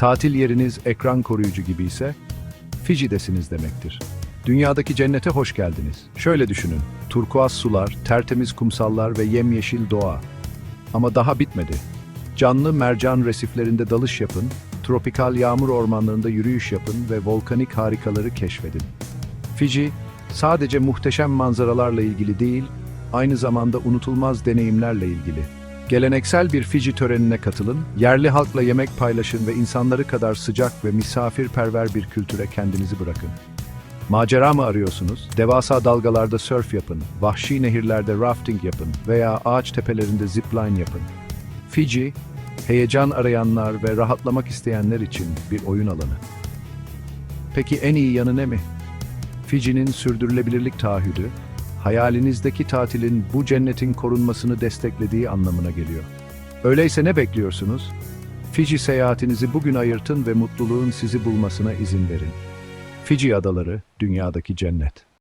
Tatil yeriniz ekran koruyucu gibi ise Fiji'desiniz demektir. Dünyadaki cennete hoş geldiniz. Şöyle düşünün. Turkuaz sular, tertemiz kumsallar ve yemyeşil doğa. Ama daha bitmedi. Canlı mercan resiflerinde dalış yapın, tropikal yağmur ormanlarında yürüyüş yapın ve volkanik harikaları keşfedin. Fiji, sadece muhteşem manzaralarla ilgili değil, aynı zamanda unutulmaz deneyimlerle ilgili. Geleneksel bir Fiji törenine katılın, yerli halkla yemek paylaşın ve insanları kadar sıcak ve misafirperver bir kültüre kendinizi bırakın. Macera mı arıyorsunuz? Devasa dalgalarda sörf yapın, vahşi nehirlerde rafting yapın veya ağaç tepelerinde zipline yapın. Fiji, heyecan arayanlar ve rahatlamak isteyenler için bir oyun alanı. Peki en iyi yanı ne mi? Fiji'nin sürdürülebilirlik taahhüdü, hayalinizdeki tatilin bu cennetin korunmasını desteklediği anlamına geliyor. Öyleyse ne bekliyorsunuz? Fiji seyahatinizi bugün ayırtın ve mutluluğun sizi bulmasına izin verin. Fiji adaları, dünyadaki cennet.